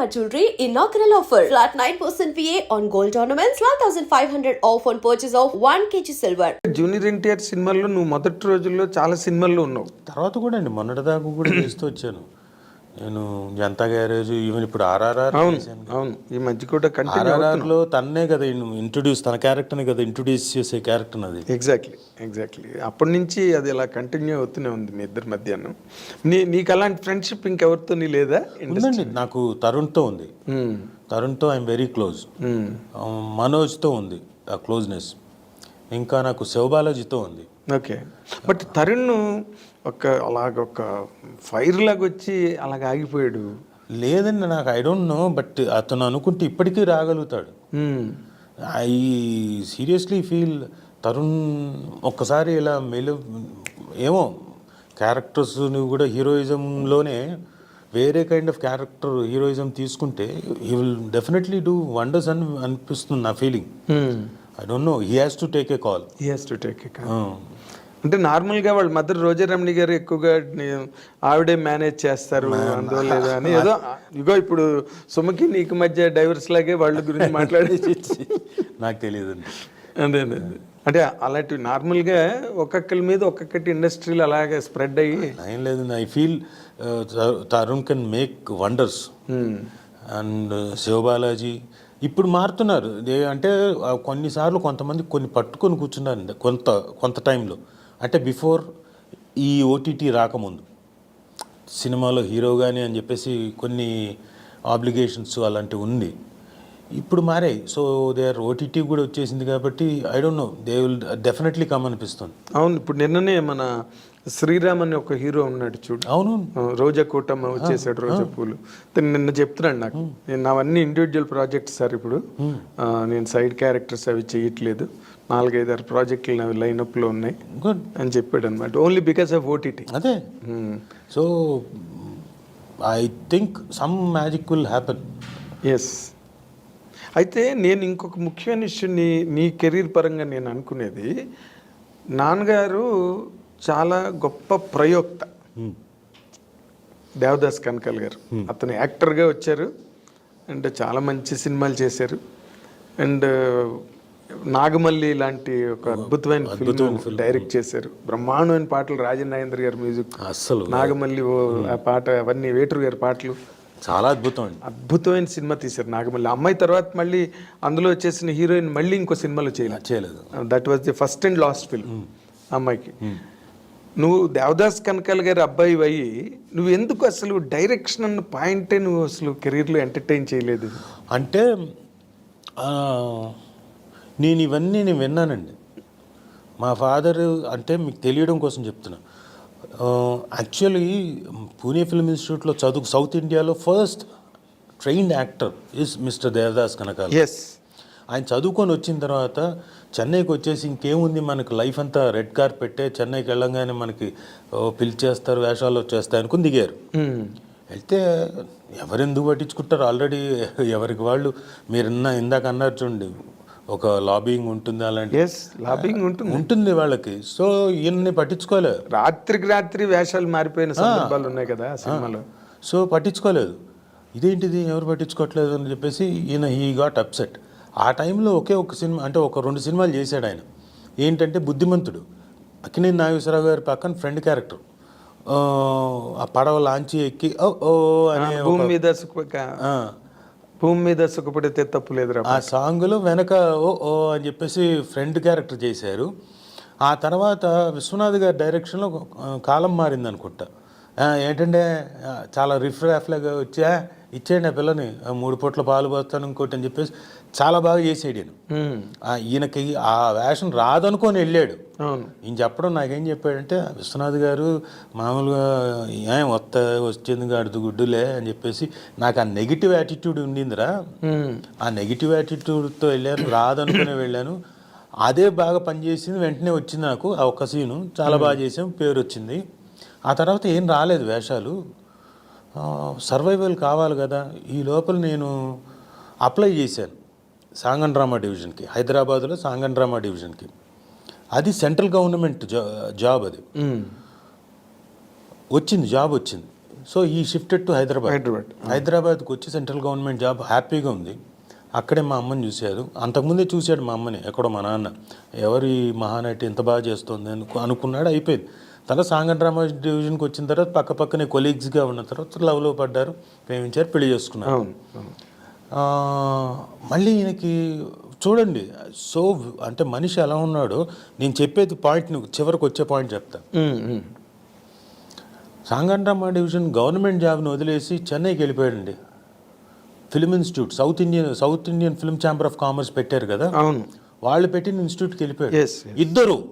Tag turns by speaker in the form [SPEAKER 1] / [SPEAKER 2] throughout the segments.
[SPEAKER 1] Shalimar Jewelry inaugural offer. Flat 9% VA on gold ornaments, 12,500 off on purchase of 1 kg silver.
[SPEAKER 2] Junior NTR సినిమాల్లో నువ్వు మొదటి రోజుల్లో చాలా సినిమాల్లో ఉన్నావు
[SPEAKER 3] తర్వాత కూడా అండి మొన్నటిదాకా కూడా చేస్తూ వచ్చాను నేను జనతా గ్యారేజ్ ఈవెన్ ఇప్పుడు ఆర్ఆర్ఆర్
[SPEAKER 2] అవును అవును. ఈ మధ్య కూడా కంటిన్యూ
[SPEAKER 3] ఆర్ఆర్ఆర్లో తన్నే కదా ఇంట్రొడ్యూస్ తన క్యారెక్టర్ని కదా ఇంట్రొడ్యూస్ చేసే క్యారెక్టర్ అది
[SPEAKER 2] ఎగ్జాక్ట్లీ ఎగ్జాక్ట్లీ అప్పటి నుంచి అది ఇలా కంటిన్యూ అవుతూనే ఉంది మీ ఇద్దరి మధ్యాహ్నం. నీ నీకు అలాంటి ఫ్రెండ్షిప్ ఇంకెవరితో నీ లేదా
[SPEAKER 3] ఉందండి నాకు తరుణ్తో ఉంది.
[SPEAKER 2] మ్మ్.
[SPEAKER 3] తరుణ్తో ఐఎమ్ వెరీ క్లోజ్. మనోజ్తో ఉంది ఆ క్లోజ్నెస్ ఇంకా నాకు శివబాలాజీతో ఉంది.
[SPEAKER 2] ఓకే బట్ తరుణ్ ఒక అలాగ ఒక ఫైర్ లాగా వచ్చి అలాగ ఆగిపోయాడు
[SPEAKER 3] లేదండి నాకు ఐ డోంట్ నో బట్ అతను అనుకుంటే ఇప్పటికీ రాగలుగుతాడు. ఐ సీరియస్లీ ఫీల్ తరుణ్ ఒక్కసారి ఇలా మెలు ఏమో క్యారెక్టర్స్ని కూడా హీరోయిజంలోనే వేరే కైండ్ ఆఫ్ క్యారెక్టర్ హీరోయిజం తీసుకుంటే he will definitely do wonders అని అనిపిస్తుంది నా feeling. I don't know he has to take a call
[SPEAKER 2] He has to take a call. అంటే నార్మల్గా వాళ్ళ మదర్ రోజారమణి గారు ఎక్కువగా ఆవిడే మేనేజ్ చేస్తారు అందువల్ల లేదా అని. ఏదో ఇగో ఇప్పుడు సుమకి నీకు మధ్య డైవర్స్ లాగే వాళ్ళ గురించి మాట్లాడే.
[SPEAKER 3] నాకు తెలియదండి.
[SPEAKER 2] అదే అదే. అంటే అలాంటివి నార్మల్గా ఒక్కొక్కరి మీద ఒక్కొక్కటి ఇండస్ట్రీలు అలాగే స్ప్రెడ్ అయ్యి.
[SPEAKER 3] ఏం లేదండి I feel Tarun can make wonders.
[SPEAKER 2] Hmm.
[SPEAKER 3] And Siva Balaji ఇప్పుడు మారుతున్నారు. అంటే కొన్నిసార్లు కొంతమంది కొన్ని పట్టుకొని కూర్చున్నారు కొంత కొంత టైంలో. అంటే బిఫోర్ ఈ ఓటీటీ రాకముందు సినిమాలో హీరో కానీ అని చెప్పేసి కొన్ని ఆబ్లిగేషన్స్ అలాంటివి ఉంది ఇప్పుడు మారాయి. సో దే ఆర్ ఓటీటీ కూడా వచ్చేసింది కాబట్టి I don't know they will definitely come అనిపిస్తుంది.
[SPEAKER 2] అవును ఇప్పుడు నిన్ననే మన శ్రీరామ్ అని ఒక హీరో ఉన్నాడు చూడు.
[SPEAKER 3] అవును.
[SPEAKER 2] రోజా కూటమ్మ వచ్చేసాడు రోజా పూలు. నిన్న చెప్తున్నాడు నాకు. నేను నావన్నీ ఇండివిజువల్ ప్రాజెక్ట్స్ సార్ ఇప్పుడు. నేను సైడ్ క్యారెక్టర్స్ అవి చేయట్లేదు నాలుగైదు ఆరు ప్రాజెక్టులు నావి లైనప్లో ఉన్నాయి
[SPEAKER 3] గుడ్
[SPEAKER 2] అని చెప్పాడు అనమాట ఓన్లీ బికాస్ ఆఫ్ ఓటీటీ
[SPEAKER 3] అదే. So I think some magic will happen
[SPEAKER 2] yes అయితే నేను ఇంకొక ముఖ్యమైన విషయం నీ నీ కెరీర్ పరంగా నేను అనుకునేది నాన్నగారు చాలా గొప్ప ప్రయోక్త. దేవదాస్ కనకాల్ గారు. అతను యాక్టర్గా వచ్చారు. అండ్ చాలా మంచి సినిమాలు చేశారు. అండ్ నాగమల్లి లాంటి ఒక అద్భుతమైన ఫిల్మ్ డైరెక్ట్ చేశారు. బ్రహ్మాండమైన పాటలు రాజన్ నాగేంద్ర గారి మ్యూజిక్.
[SPEAKER 3] అస్సలు.
[SPEAKER 2] నాగమల్లి ఆ పాట అవన్నీ వేటూరు గారి పాటలు.
[SPEAKER 3] చాలా అద్భుతం అండి.
[SPEAKER 2] అద్భుతమైన సినిమా తీశారు నాగమల్లి. అమ్మాయి తర్వాత మళ్ళీ అందులో వచ్చేసిన హీరోయిన్ మళ్ళీ ఇంకో సినిమాలో చేయలేదు.
[SPEAKER 3] చేయలేదు.
[SPEAKER 2] That was the first and last film అమ్మాయికి. నువ్వు దేవదాస్ కనకాల గారి అబ్బాయి అయ్యి నువ్వు ఎందుకు అసలు డైరెక్షన్ అన్న పాయింటే నువ్వు అసలు కెరీర్లో ఎంటర్టైన్ చేయలేదు?
[SPEAKER 3] అంటే నేను ఇవన్నీ నేను విన్నానండి. మా ఫాదర్ అంటే మీకు తెలియడం కోసం చెప్తున్నా. యాక్చువల్లీ పూణే ఫిల్మ్ ఇన్స్టిట్యూట్లో చదువు సౌత్ ఇండియాలో first trained actor is mister Devdas Kanakala.
[SPEAKER 2] Yes
[SPEAKER 3] ఆయన చదువుకొని వచ్చిన తర్వాత చెన్నైకి వచ్చేసి ఇంకేముంది మనకి? లైఫ్ అంతా రెడ్ కార్ పెట్టే చెన్నైకి వెళ్ళంగానే మనకి ఓ, పిలిచేస్తారు వేషాలు వచ్చేస్తాయి అనుకుని దిగారు. వెళ్తే ఎవరు ఎందుకు పట్టించుకుంటారు? ఆల్రెడీ ఎవరికి వాళ్ళు మీరు ఇన్న ఇందాక అన్నారు చూడండి ఒక లాబింగ్ ఉంటుంది అలాంటి.
[SPEAKER 2] లాబింగ్ ఉంటుంది.
[SPEAKER 3] ఉంటుంది వాళ్ళకి. సో ఈయన్ని పట్టించుకోలేదు
[SPEAKER 2] రాత్రికి రాత్రి వేషాలు మారిపోయిన సందర్భాలు ఉన్నాయి కదా సినిమాలో.
[SPEAKER 3] సో పట్టించుకోలేదు. ఇదేంటిది? ఎవరు పట్టించుకోవట్లేదు అని చెప్పేసి ఈయన హీ గాట్ అప్సెట్ ఆ టైంలో ఒకే ఒక సినిమా అంటే ఒక రెండు సినిమాలు చేశాడు ఆయన. ఏంటంటే బుద్ధిమంతుడు. అక్కినేని నాగేశ్వరరావు గారి పక్కన ఫ్రెండ్ క్యారెక్టర్. ఆ పడవ లాంచి ఎక్కి ఓ ఓ అనే
[SPEAKER 2] భూమి మీద భూమి మీద సుఖపడితే తప్పు లేదురా
[SPEAKER 3] ఆ సాంగ్లో వెనక ఓ ఓ అని చెప్పేసి ఫ్రెండ్ క్యారెక్టర్ చేశారు. ఆ తర్వాత విశ్వనాథ్ గారి డైరెక్షన్లో కాలం మారింది అనుకుంటా ఏంటంటే చాలా రిఫ్రాఫ్లాగా వచ్చా ఇచ్చేయండి ఆ పిల్లని మూడు పూట్ల పాలు పోస్తాను ఇంకోటి అని చెప్పేసి చాలా బాగా చేసాడు ఈయన ఈయనకి ఆ వేషం రాదనుకొని వెళ్ళాడు. ఈయన చెప్పడం నాకేం చెప్పాడంటే విశ్వనాథ్ గారు మామూలుగా ఏం వస్త వచ్చింది గాడిద గుడ్డులే అని చెప్పేసి నాకు ఆ నెగిటివ్ యాటిట్యూడ్ ఉండిందిరా. ఆ నెగిటివ్ యాటిట్యూడ్తో వెళ్ళాను రాదనుకునే వెళ్ళాను. అదే బాగా పనిచేసింది వెంటనే వచ్చింది నాకు ఆ ఒక్క సీను చాలా బాగా చేసాం పేరు వచ్చింది. ఆ తర్వాత ఏం రాలేదు వేషాలు. సర్వైవల్ కావాలి కదా. ఈ లోపల నేను అప్లై చేశాను సాంగన్ డ్రామా డివిజన్కి హైదరాబాద్లో సాంగన్ డ్రామా డివిజన్కి. అది సెంట్రల్ గవర్నమెంట్ జా జాబ్ అది. వచ్చింది జాబ్ వచ్చింది. సో ఈ షిఫ్టెడ్ టు హైదరాబాద్.
[SPEAKER 2] హైదరాబాద్.
[SPEAKER 3] హైదరాబాద్కి వచ్చి సెంట్రల్ గవర్నమెంట్ జాబ్ హ్యాపీగా ఉంది. అక్కడే మా అమ్మని చూశారు. అంతకుముందే చూశాడు మా అమ్మని ఎక్కడో మా నాన్న. ఎవరి మహానటి ఎంత బాగా చేస్తుంది అని అనుకున్నాడు అయిపోయింది. తర్వాత సాంగ డ్రామా డివిజన్కి వచ్చిన తర్వాత పక్క పక్కనే కొలీగ్స్గా ఉన్న తర్వాత లవ్లో పడ్డారు ప్రేమించారు పెళ్ళి చేసుకున్నారు. మళ్ళీ ఈయనకి చూడండి సో అంటే మనిషి ఎలా ఉన్నాడో నేను చెప్పేది పాయింట్ చివరికి వచ్చే పాయింట్ చెప్తా. సాంగండ్రామా డివిజన్ గవర్నమెంట్ జాబ్ని వదిలేసి చెన్నైకి వెళ్ళిపోయాడండి. Film institute south Indian south Indian film chamber of commerce పెట్టారు కదా?
[SPEAKER 2] అవును.
[SPEAKER 3] వాళ్ళు పెట్టిన ఇన్స్టిట్యూట్కి
[SPEAKER 2] yes.
[SPEAKER 3] ఇద్దరు.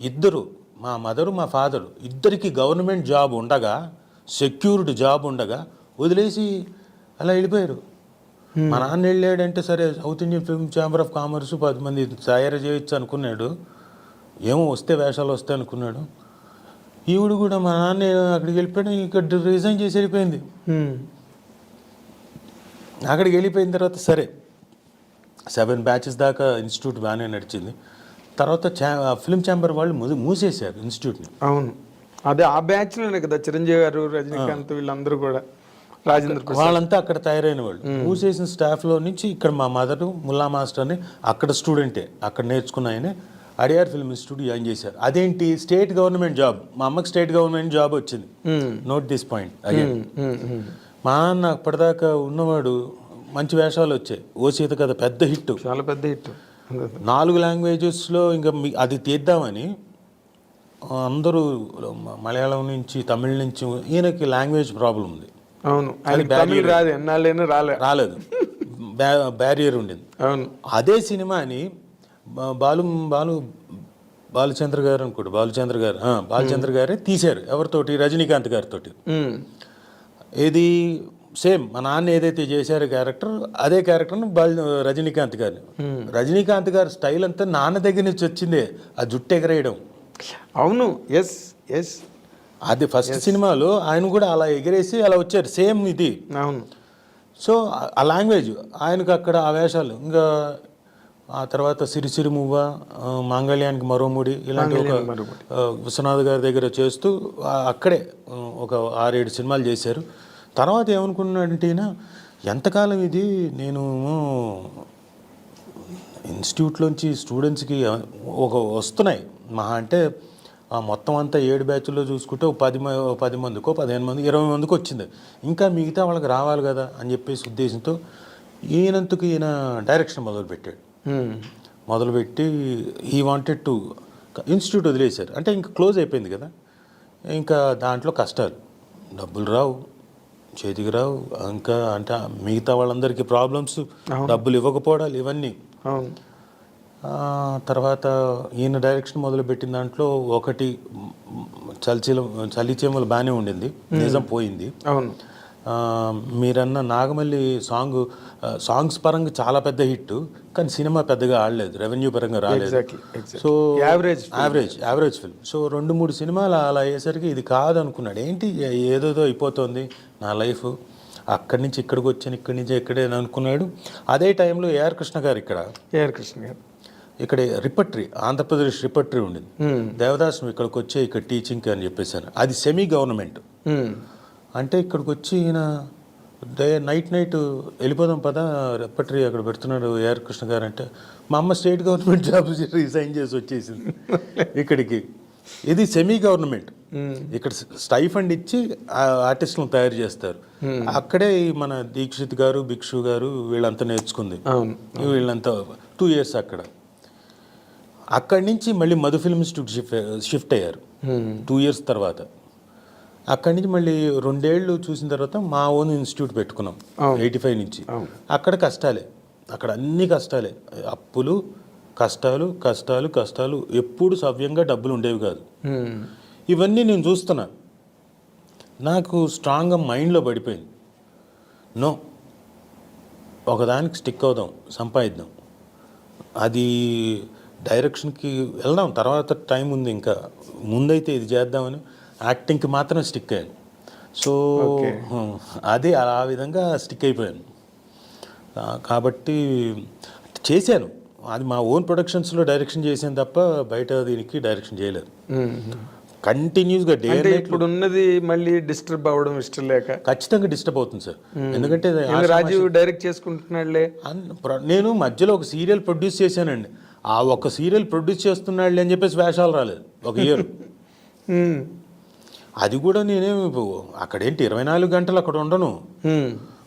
[SPEAKER 3] ఇద్దరు. మా మదరు మా ఫాదరు. ఇద్దరికి గవర్నమెంట్ జాబ్ ఉండగా సెక్యూర్డ్ జాబ్ ఉండగా వదిలేసి అలా వెళ్ళిపోయారు. మా నాన్న వెళ్ళాడంటే సరే south Indian film chamber of commerce పది మంది తయారు చేయొచ్చు అనుకున్నాడు. ఏమో వస్తే వేషాలు వస్తాయి అనుకున్నాడు. ఈవిడ కూడా మా నాన్న అక్కడికి వెళ్ళిపోయాడు. ఇక్కడ రిజైన్ చేసి వెళ్ళిపోయింది.
[SPEAKER 2] ఉమ్.
[SPEAKER 3] అక్కడికి వెళ్ళిపోయిన తర్వాత సరే సెవెన్ బ్యాచెస్ దాకా ఇన్స్టిట్యూట్ బాగానే నడిచింది. తర్వాత చా ఫిల్మ్ ఛాంబర్ వాళ్ళు మూసి- మూసేశారు ఇన్స్టిట్యూట్ని.
[SPEAKER 2] అవును. అదే ఆ బ్యాచ్లోనే కదా చిరంజీవి గారు రజనీకాంత్ వీళ్ళందరూ కూడా రాజేంద్ర
[SPEAKER 3] వాళ్ళంతా అక్కడ తయారైన వాళ్ళు. మూసేసిన స్టాఫ్లో నుంచి ఇక్కడ మా మదరు ముల్లా మాస్టర్ అని అక్కడ స్టూడెంటే అక్కడ నేర్చుకున్న ఆయన అడియార్ ఫిల్మ్ ఇన్స్టిట్యూట్ జాయిన్ చేశారు. అదేంటి స్టేట్ గవర్నమెంట్ జాబ్ మా అమ్మకి స్టేట్ గవర్నమెంట్ జాబ్ వచ్చింది. Note this point again
[SPEAKER 2] um.
[SPEAKER 3] మా నాన్న అప్పటిదాకా ఉన్నవాడు మంచి వేషాలు వచ్చాయి. ఓ సీత కథ పెద్ద హిట్
[SPEAKER 2] చాలా పెద్ద హిట్
[SPEAKER 3] నాలుగు లాంగ్వేజెస్లో ఇంకా అది తీద్దామని అందరూ మలయాళం నుంచి తమిళ నుంచి ఈయనకి లాంగ్వేజ్ ప్రాబ్లం ఉంది.
[SPEAKER 2] అవును. రాదు ఎన్నాళ్ళైనా రాలే.
[SPEAKER 3] రాలేదు. బ్యా- బ్యారియర్ ఉండింది.
[SPEAKER 2] అవును.
[SPEAKER 3] అదే సినిమాని బాలు బాలు బాలచంద్ర గారు అనుకోండి. బాలచంద్ర గారు బాలచంద్ర గారే తీశారు. ఎవరితోటి? రజనీకాంత్ గారితో
[SPEAKER 2] ఉమ్,
[SPEAKER 3] ఇది సేమ్ మా నాన్న ఏదైతే చేశారో క్యారెక్టర్ అదే క్యారెక్టర్ను రజనీకాంత్ గారిని రజనీకాంత్ గారి స్టైల్ అంతా నాన్న దగ్గర నుంచి వచ్చిందే ఆ జుట్టు ఎగరేయడం.
[SPEAKER 2] అవును ఎస్ ఎస్
[SPEAKER 3] అది ఫస్ట్ సినిమాలో ఆయన కూడా అలా ఎగరేసి అలా వచ్చారు సేమ్ ఇది.
[SPEAKER 2] అవును.
[SPEAKER 3] సో ఆ లాంగ్వేజ్ ఆయనకు అక్కడ ఆ వేషాలు ఇంకా ఆ తర్వాత సిరిసిరి మువ్వ మాంగళ్యానికి మరో ముడి ఇలాంటి ఒక విశ్వనాథ్ గారి దగ్గర చేస్తూ అక్కడే ఒక ఆరేడు సినిమాలు చేశారు. తర్వాత ఏమనుకున్నాడంటే ఎంతకాలం ఇది? నేను ఇన్స్టిట్యూట్లోంచి స్టూడెంట్స్కి ఒక వస్తున్నాయి. మహా అంటే ఆ మొత్తం అంతా ఏడు బ్యాచ్లో చూసుకుంటే ఒక పది పది మందికో పదిహేను మంది ఇరవై మందికి వచ్చింది. ఇంకా మిగతా వాళ్ళకి రావాలి కదా అని చెప్పేసి ఉద్దేశంతో ఈయనంతకు ఈయన డైరెక్షన్ మొదలుపెట్టాడు. మొదలుపెట్టి ఈ వాంటెడ్ టు ఇన్స్టిట్యూట్ వదిలేశారు. అంటే ఇంకా క్లోజ్ అయిపోయింది కదా. ఇంకా దాంట్లో కష్టాలు. డబ్బులు రావు చేతికి రావు ఇంకా అంటే మిగతా వాళ్ళందరికీ ప్రాబ్లమ్స్ డబ్బులు ఇవ్వకపోవడాలు ఇవన్నీ. తర్వాత ఈయన డైరెక్షన్ మొదలుపెట్టిన దాంట్లో ఒకటి చలిచీల చలిచీమలు బాగానే ఉండింది. నిజం పోయింది.
[SPEAKER 2] అవును.
[SPEAKER 3] మీరన్న నాగమల్లి సాంగ్ సాంగ్స్ పరంగా చాలా పెద్ద హిట్ కానీ సినిమా పెద్దగా ఆడలేదు రెవెన్యూ పరంగా రాలేదు. So
[SPEAKER 2] average
[SPEAKER 3] average average film so రెండు మూడు సినిమాలు అలా అయ్యేసరికి ఇది కాదు అనుకున్నాడు ఏంటి ఏదోదో అయిపోతుంది నా లైఫ్ అక్కడి నుంచి ఇక్కడికి వచ్చాను ఇక్కడి నుంచి ఇక్కడే అనుకున్నాడు. అదే టైంలో ఏఆర్ కృష్ణ గారు ఇక్కడ.
[SPEAKER 2] ఏఆర్ కృష్ణ గారు.
[SPEAKER 3] ఇక్కడ రిపట్రీ ఆంధ్రప్రదేశ్ రిపట్రీ ఉండింది.
[SPEAKER 2] ఉమ్,
[SPEAKER 3] దేవదాస్ ఇక్కడికి వచ్చే ఇక్కడ టీచింగ్ అని చెప్పేసాను అది సెమీ గవర్నమెంట్
[SPEAKER 2] ఉమ్,
[SPEAKER 3] అంటే ఇక్కడికి వచ్చి ఈయన డే నైట్ నైట్ వెళ్ళిపోదాం పదా రెపటరీ అక్కడ పెడుతున్నాడు ఏఆర్ కృష్ణ గారు అంటే మా అమ్మ స్టేట్ గవర్నమెంట్ జాబ్ రిజైన్ చేసి వచ్చేసింది ఇక్కడికి. ఇది సెమీ గవర్నమెంట్. ఇక్కడ స్టైఫండ్ ఇచ్చి ఆ ఆర్టిస్టులను తయారు చేస్తారు. అక్కడే మన దీక్షిత్ గారు భిక్షు గారు వీళ్ళంతా నేర్చుకుంది. వీళ్ళంతా టూ ఇయర్స్ అక్కడ. అక్కడి నుంచి మళ్ళీ Madhu film institute shift shift అయ్యారు. టూ ఇయర్స్ తర్వాత. అక్కడి నుంచి మళ్ళీ రెండేళ్ళు చూసిన తర్వాత మా ఓన్ ఇన్స్టిట్యూట్ పెట్టుకున్నాం ఎయిటీ ఫైవ్ నుంచి. అక్కడ కష్టాలే. అక్కడ అన్ని కష్టాలే. అప్పులు కష్టాలు కష్టాలు కష్టాలు. ఎప్పుడు సవ్యంగా డబ్బులు ఉండేవి కాదు. ఇవన్నీ నేను చూస్తున్నా. నాకు స్ట్రాంగ్గా మైండ్లో పడిపోయింది. నో. ఒకదానికి స్టిక్ అవుదాం సంపాదిద్దాం. అది డైరెక్షన్కి వెళ్దాం. తర్వాత టైం ఉంది ఇంకా. ముందైతే ఇది చేద్దామని యాక్టింగ్కి మాత్రం స్టిక్ అయ్యాను. సో అదే ఆ విధంగా స్టిక్ అయిపోయాను. కాబట్టి చేశాను. అది మా ఓన్ ప్రొడక్షన్స్లో డైరెక్షన్ చేశాను తప్ప బయట దీనికి డైరెక్షన్ చేయలేదు. కంటిన్యూస్గా డే
[SPEAKER 2] ఇప్పుడు ఉన్నది మళ్ళీ డిస్టర్బ్ అవ్వడం ఇష్టం లేక?
[SPEAKER 3] ఖచ్చితంగా డిస్టర్బ్ అవుతుంది సార్. ఎందుకంటే
[SPEAKER 2] రాజీవ్ డైరెక్ట్ చేసుకుంటున్నాడులే?
[SPEAKER 3] నేను మధ్యలో ఒక సీరియల్ ప్రొడ్యూస్ చేశానండి. ఆ ఒక్క సీరియల్ ప్రొడ్యూస్ చేస్తున్నాడు అని చెప్పేసి వేషాలు రాలేదు. ఒక ఇయర్. అది కూడా నేనేం ఇప్పుడు అక్కడేంటి ఇరవై నాలుగు గంటలు అక్కడ ఉండను.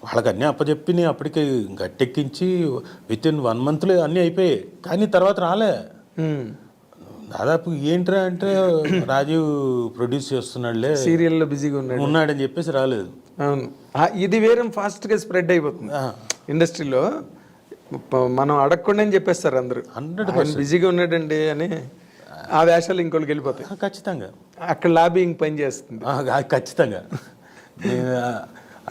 [SPEAKER 3] వాళ్ళకి అన్నీ అప్పచెప్పి నేను అప్పటికి గట్టెక్కించి విత్ ఇన్ వన్ మంత్లో అన్నీ అయిపోయాయి. కానీ తర్వాత రాలే. దాదాపు ఏంట్రా అంటే రాజీవ్ ప్రొడ్యూస్ చేస్తున్నాడులే.
[SPEAKER 2] సీరియల్లో బిజీగా ఉన్నాడు.
[SPEAKER 3] ఉన్నాడని చెప్పేసి రాలేదు.
[SPEAKER 2] అవును. ఇది వేరే ఫాస్ట్గా స్ప్రెడ్ అయిపోతుంది. ఇండస్ట్రీలో మనం అడగకుండానే చెప్పేస్తారు అందరూ.
[SPEAKER 3] హండ్రెడ్
[SPEAKER 2] బిజీగా ఉన్నాడండి అని ఆ వేషాలు ఇంకోళ్ళకి వెళ్ళిపోతాయి.
[SPEAKER 3] ఖచ్చితంగా.
[SPEAKER 2] అక్కడ లాబింగ్ పని చేస్తుంది.
[SPEAKER 3] ఆ, ఆ, ఖచ్చితంగా. నేను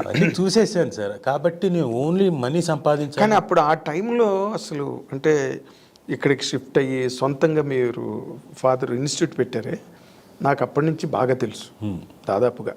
[SPEAKER 3] అవన్నీ చూసేసాను సార్. కాబట్టి నేను ఓన్లీ మనీ సంపాదించాను.
[SPEAKER 2] కానీ అప్పుడు ఆ టైంలో అసలు అంటే ఇక్కడికి షిఫ్ట్ అయ్యి సొంతంగా మీరు ఫాదర్ ఇన్స్టిట్యూట్ పెట్టారే. నాకు అప్పటి నుంచి బాగా తెలుసు. దాదాపుగా.